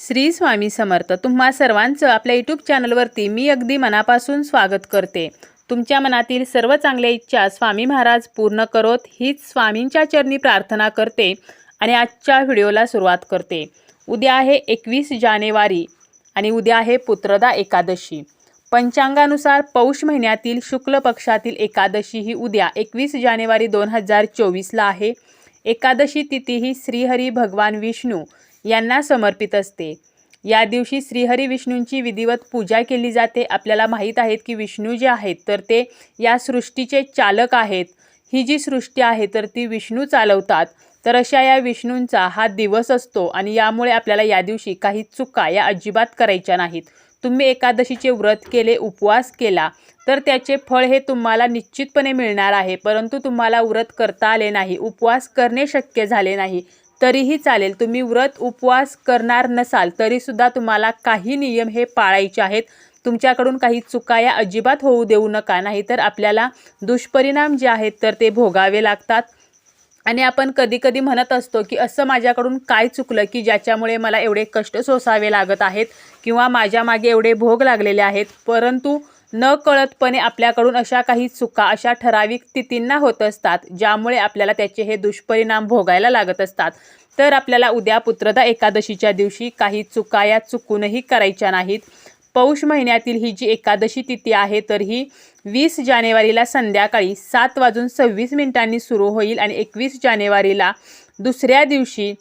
श्री स्वामी समर्थ तुम्हा सर्वांचं आपल्या यूट्यूब चॅनलवरती मी अगदी मनापासून स्वागत करते. तुमच्या मनातील सर्व चांगल्या इच्छा स्वामी महाराज पूर्ण करोत हीच स्वामींच्या चरणी प्रार्थना करते आणि आजच्या व्हिडिओला सुरुवात करते. उद्या आहे एकवीस जानेवारी आणि उद्या आहे पुत्रदा एकादशी. पंचांगानुसार पौष महिन्यातील शुक्ल पक्षातील एकादशी ही उद्या एकवीस जानेवारी दोन हजार चोवीसला आहे. एकादशी तिथी ही श्रीहरी भगवान विष्णू यांना समर्पित असते. या दिवशी श्रीहरी विष्णूंची विधिवत पूजा केली जाते. आपल्याला माहीत आहेत की विष्णू जे आहेत तर ते या सृष्टीचे चालक आहेत. ही जी सृष्टी आहे तर ती विष्णू चालवतात. तर अशा या विष्णूंचा हा दिवस असतो आणि यामुळे आपल्याला या दिवशी काही चुका या अजिबात करायच्या नाहीत. तुम्ही एकादशीचे व्रत केले उपवास केला तर त्याचे फळ हे तुम्हाला निश्चितपणे मिळणार आहे. परंतु तुम्हाला व्रत करता आले नाही उपवास करणे शक्य झाले नाही. तरीही चालेल. तुम्ही व्रत उपवास करणार नसाल तरीसुद्धा तुम्हाला काही नियम हे पाळायचे आहेत. तुमच्याकडून काही चुका या अजिबात होऊ देऊ नका नाहीतर आपल्याला दुष्परिणाम जे आहेत तर ते भोगावे लागतात. आणि आपण कधी कधी म्हणत असतो की असं माझ्याकडून काय चुकलं की ज्याच्यामुळे मला एवढे कष्ट सोसावे लागत आहेत किंवा माझ्या मागे एवढे भोग लागलेले आहेत? परंतु न कळतपणे आपल्याकडून अशा काही चुका अशा ठराविक स्थितींना होत असतात ज्यामुळे आपल्याला त्याचे हे दुष्परिणाम भोगायला लागत असतात. तर आपल्याला उद्या पुत्रदा एकादशीच्या दिवशी काही चुका या चुकूनही करायच्या नाहीत. पौष महिन्यातील ही जी एकादशी तिथी आहे तर ही वीस जानेवारीला संध्याकाळी सात वाजून सव्वीस मिनिटांनी सुरू होईल आणि एकवीस जानेवारीला दुसऱ्या दिवशी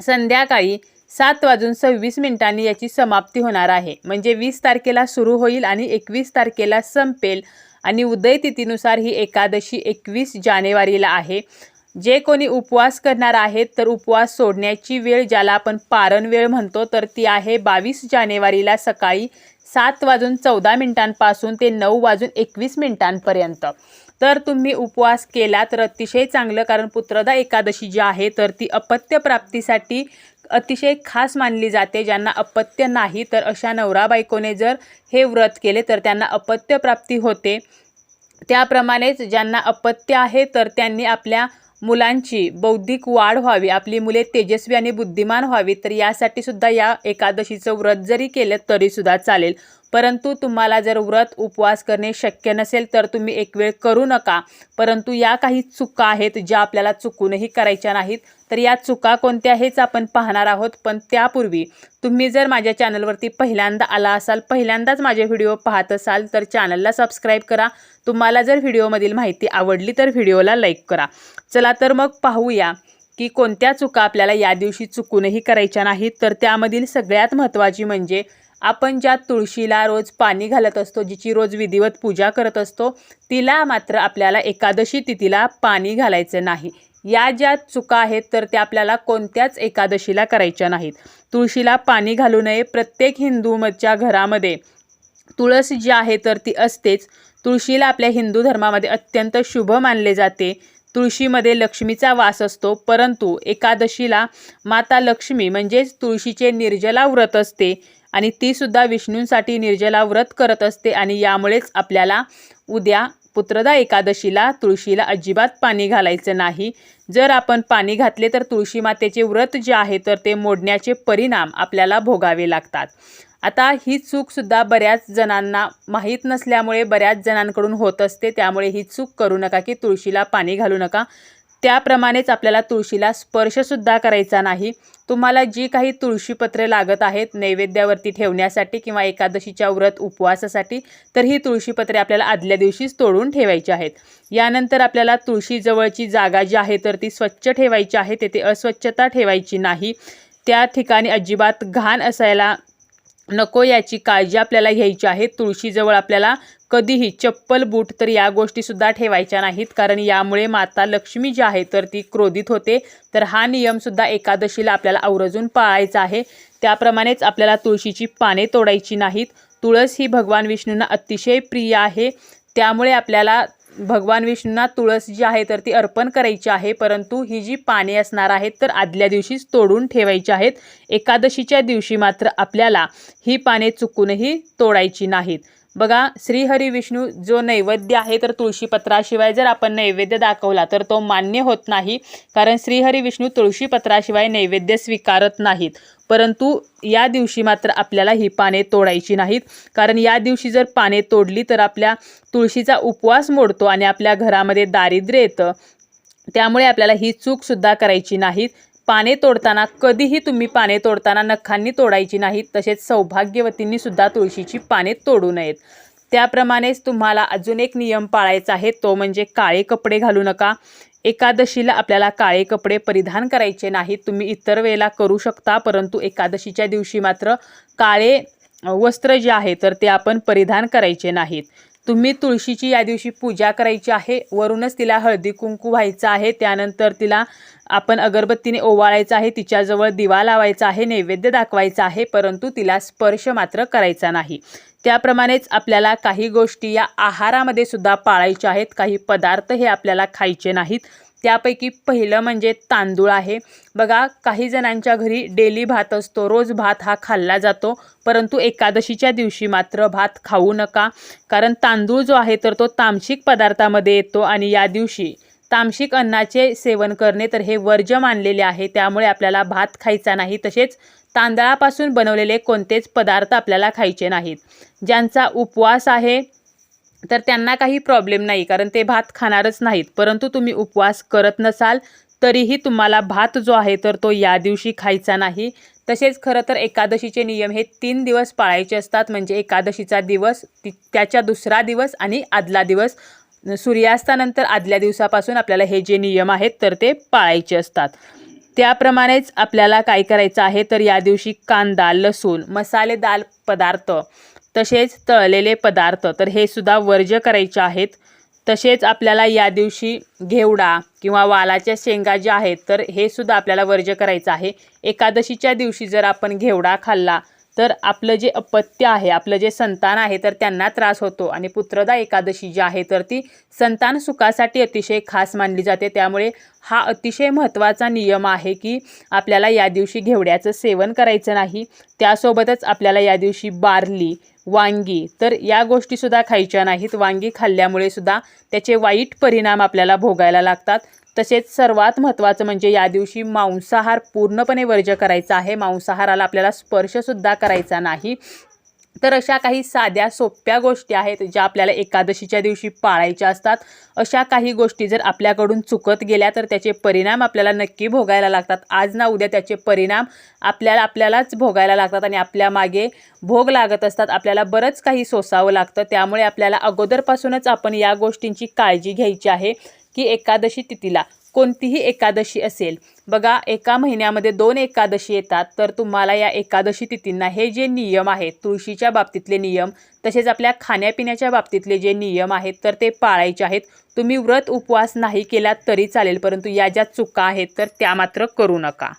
संध्याकाळी सात वाजून सव्वीस मिनिटांनी याची समाप्ती होणार आहे. म्हणजे वीस तारखेला सुरू होईल आणि एकवीस तारखेला संपेल. आणि उदय तिथीनुसार ही एकादशी एकवीस जानेवारीला आहे. जे कोणी उपवास करणार आहेत तर उपवास सोडण्याची वेळ ज्याला आपण पारण वेळ म्हणतो तर ती आहे बावीस जानेवारीला सकाळी सात वाजून चौदा मिनिटांपासून ते नऊ वाजून एकवीस मिनिटांपर्यंत. तर तुम्ही उपवास केला तर अतिशय चांगलं कारण पुत्रदा एकादशी जी आहे तर ती अपत्य प्राप्तीसाठी अतिशय खास मानली जाते ज्यांना अपत्य नाही. तर अशा नवरा बायकोने जर हे व्रत केले तर त्यांना अपत्य प्राप्ती होते. त्याप्रमाणेच ज्यांना अपत्य आहे तर त्यांनी आपल्या मुलांची बौद्धिक वाढ व्हावी आपली मुले तेजस्वी आणि बुद्धिमान व्हावी तर यासाठी सुद्धा या एकादशीचं व्रत जरी केलं तरीसुद्धा चालेल. परंतु तुम्हाला जर व्रत उपवास करणे शक्य नसेल तर तुम्ही एक वेळ करू नका. परंतु या काही चुका आहेत ज्या आपल्याला चुकूनही करायच्या नाहीत तर या चुका कोणत्या हेच आपण पाहणार आहोत. पण त्यापूर्वी तुम्ही जर माझ्या चॅनलवरती पहिल्यांदा आला असाल पहिल्यांदाच माझे व्हिडिओ पाहत असाल तर चॅनलला सबस्क्राईब करा. तुम्हाला जर व्हिडिओमधील माहिती आवडली तर व्हिडिओला लाईक करा. चला तर मग पाहूया की कोणत्या चुका आपल्याला या दिवशी चुकूनही करायच्या नाहीत. तर त्यामधील सगळ्यात महत्त्वाची म्हणजे आपण ज्या तुळशीला रोज पाणी घालत असतो जिची रोज विधिवत पूजा करत असतो तिला मात्र आपल्याला एकादशी तिथीला पाणी घालायचं नाही. या ज्या चुका आहेत तर त्या आपल्याला कोणत्याच एकादशीला करायच्या नाहीत. तुळशीला पाणी घालू नये प्रत्येक हिंदूच्या घरामध्ये तुळस जी आहे तर ती असतेच. तुळशीला आपल्या हिंदू धर्मामध्ये अत्यंत शुभ मानले जाते. तुळशीमध्ये लक्ष्मीचा वास असतो परंतु एकादशीला माता लक्ष्मी म्हणजेच तुळशीचे निर्जला व्रत असते. आणि तीसुद्धा विष्णूंसाठी निर्जला व्रत करत असते आणि यामुळेच आपल्याला उद्या पुत्रदा एकादशीला तुळशीला अजिबात पाणी घालायचं नाही. जर आपण पाणी घातले तर तुळशी मातेचे व्रत जे आहे तर ते मोडण्याचे परिणाम आपल्याला भोगावे लागतात. आता ही चूकसुद्धा बऱ्याच जणांना माहीत नसल्यामुळे बऱ्याच जणांकडून होत असते. त्यामुळे ही चूक करू नका की तुळशीला पाणी घालू नका. त्याप्रमाणेच आपल्याला तुळशीला स्पर्शसुद्धा करायचा नाही. तुम्हाला जी काही तुळशीपत्रे लागत आहेत नैवेद्यावरती ठेवण्यासाठी किंवा एकादशीच्या व्रत उपवासासाठी तर ही तुळशीपत्रे आपल्याला आदल्या दिवशीच तोडून ठेवायची आहेत. यानंतर आपल्याला तुळशीजवळची जागा जी आहे तर ती स्वच्छ ठेवायची आहे. तेथे अस्वच्छता ठेवायची नाही. त्या ठिकाणी अजिबात घाण असायला नको याची काळजी आपल्याला घ्यायची आहे. तुळशीजवळ आपल्याला कधीही चप्पल बूट तर या गोष्टीसुद्धा ठेवायच्या नाहीत. कारण यामुळे माता लक्ष्मी जी आहे तर ती क्रोधित होते. तर हा नियमसुद्धा एकादशीला आपल्याला आवर्जून पाळायचा आहे. त्याप्रमाणेच आपल्याला तुळशीची पाने तोडायची नाहीत. तुळस ही भगवान विष्णूंना अतिशय प्रिय आहे. त्यामुळे आपल्याला भगवान विष्णूंना तुळस जी आहे तर ती अर्पण करायची आहे. परंतु ही जी पाने असणार आहेत तर आदल्या दिवशीच तोडून ठेवायची आहेत. एकादशीच्या दिवशी मात्र आपल्याला ही पाने चुकूनही तोडायची नाहीत. बघा श्रीहरी विष्णू जो नैवेद्य आहे तर तुळशीपत्राशिवाय जर आपण नैवेद्य दाखवला तर तो मान्य होत नाही. कारण श्रीहरी विष्णू तुळशीपत्राशिवाय नैवेद्य स्वीकारत नाहीत. परंतु या दिवशी मात्र आपल्याला ही पाने तोडायची नाहीत. कारण या दिवशी जर पाने तोडली तर आपल्या तुळशीचा उपवास मोडतो आणि आपल्या घरामध्ये दारिद्र्य येतं. त्यामुळे आपल्याला ही चूकसुद्धा करायची नाहीत. पाने तोडताना कधीही तुम्ही पाने तोडताना नखांनी तोडायची नाहीत तसेच सौभाग्यवतींनी सुद्धा तुळशीची पाने तोडू नयेत. त्याप्रमाणेच तुम्हाला अजून एक नियम पाळायचा आहे तो म्हणजे काळे कपडे घालू नका. एकादशीला आपल्याला काळे कपडे परिधान करायचे नाहीत तुम्ही इतर वेळेला करू शकता परंतु एकादशीच्या दिवशी मात्र काळे वस्त्र जे आहे तर ते आपण परिधान करायचे नाहीत. तुम्ही तुळशीची या दिवशी पूजा करायची आहे वरूनच तिला हळदी कुंकू व्हायचं आहे त्यानंतर तिला आपण अगरबत्तीने ओवाळायचं आहे तिच्याजवळ दिवा लावायचा आहे नैवेद्य दाखवायचा आहे परंतु तिला स्पर्श मात्र करायचा नाही. त्याप्रमाणेच आपल्याला काही गोष्टी या आहारामध्ये सुद्धा पाळायच्या आहेत काही पदार्थ हे आपल्याला खायचे नाहीत. त्यापैकी पहिलं म्हणजे तांदूळ आहे. बघा काही जणांच्या घरी डेली भात असतो. रोज भात हा खाल्ला जातो परंतु एकादशीच्या दिवशी मात्र भात खाऊ नका. कारण तांदूळ जो आहे तर तो तामसिक पदार्थामध्ये येतो आणि या दिवशी तामसिक अन्नाचे सेवन करणे तर हे वर्ज्य मानलेले आहे. त्यामुळे आपल्याला भात खायचा नाही. तसेच तांदळापासून बनवलेले कोणतेच पदार्थ आपल्याला खायचे नाहीत. ज्यांचा उपवास आहे तर त्यांना काही प्रॉब्लेम नाही कारण ते भात खाणारच नाहीत. परंतु तुम्ही उपवास करत नसाल तरीही तुम्हाला भात जो आहे तर तो या दिवशी खायचा नाही. तसेच खरं तर एकादशीचे नियम हे तीन दिवस पाळायचे असतात. म्हणजे एकादशीचा दिवस ती त्याच्या दुसरा दिवस आणि आदला दिवस. सूर्यास्तानंतर आदल्या दिवसापासून आपल्याला हे जे नियम आहेत तर ते पाळायचे असतात. त्याप्रमाणेच आपल्याला काय करायचं आहे तर या दिवशी कांदा लसूण मसालेदार पदार्थ तसेच तळलेले पदार्थ. तर हे सुद्धा वर्ज्य करायचे आहेत. तसेच आपल्याला या दिवशी घेवडा किंवा वालाच्या शेंगा ज्या आहेत तर हे सुद्धा आपल्याला वर्ज्य करायचं आहे. एकादशीच्या दिवशी जर आपण घेवडा खाल्ला तर आपलं जे अपत्य आहे आपलं जे संतान आहे तर त्यांना त्रास होतो. आणि पुत्रदा एकादशी जी आहे तर ती संतान सुखासाठी अतिशय खास मानली जाते. त्यामुळे हा अतिशय महत्त्वाचा नियम आहे की आपल्याला या दिवशी घेवड्याचं सेवन करायचं नाही. त्यासोबतच आपल्याला या दिवशी बार्ली वांगी तर या गोष्टीसुद्धा खायच्या नाहीत. वांगी खाल्ल्यामुळे सुद्धा त्याचे वाईट परिणाम आपल्याला भोगायला लागतात. तसेच सर्वात महत्त्वाचं म्हणजे या दिवशी मांसाहार पूर्णपणे वर्ज्य करायचा आहे. मांसाहाराला आपल्याला स्पर्शसुद्धा करायचा नाही. तर अशा काही साध्या सोप्या गोष्टी आहेत ज्या आपल्याला एकादशीच्या दिवशी पाळायच्या असतात. अशा काही गोष्टी जर आपल्याकडून चुकत गेल्या तर त्याचे परिणाम आपल्याला नक्की भोगायला लागतात. आज ना उद्या त्याचे परिणाम आपल्याला आपल्यालाच भोगायला लागतात आणि आपल्या मागे भोग लागत असतात. आपल्याला बरंच काही सोसावं लागतं. त्यामुळे आपल्याला अगोदरपासूनच आपण या गोष्टींची काळजी घ्यायची आहे की एकादशी तिथीला. कोणतीही एकादशी असेल. बघा एका महिन्यामध्ये दोन एकादशी येतात तर तुम्हाला या एकादशी तिथींना हे जे नियम आहेत तुळशीच्या बाबतीतले नियम तसेच आपल्या खाण्यापिण्याच्या बाबतीतले जे नियम आहेत तर ते पाळायचे आहेत. तुम्ही व्रत उपवास नाही केलात तरी चालेल परंतु या ज्या चुका आहेत तर त्या मात्र करू नका.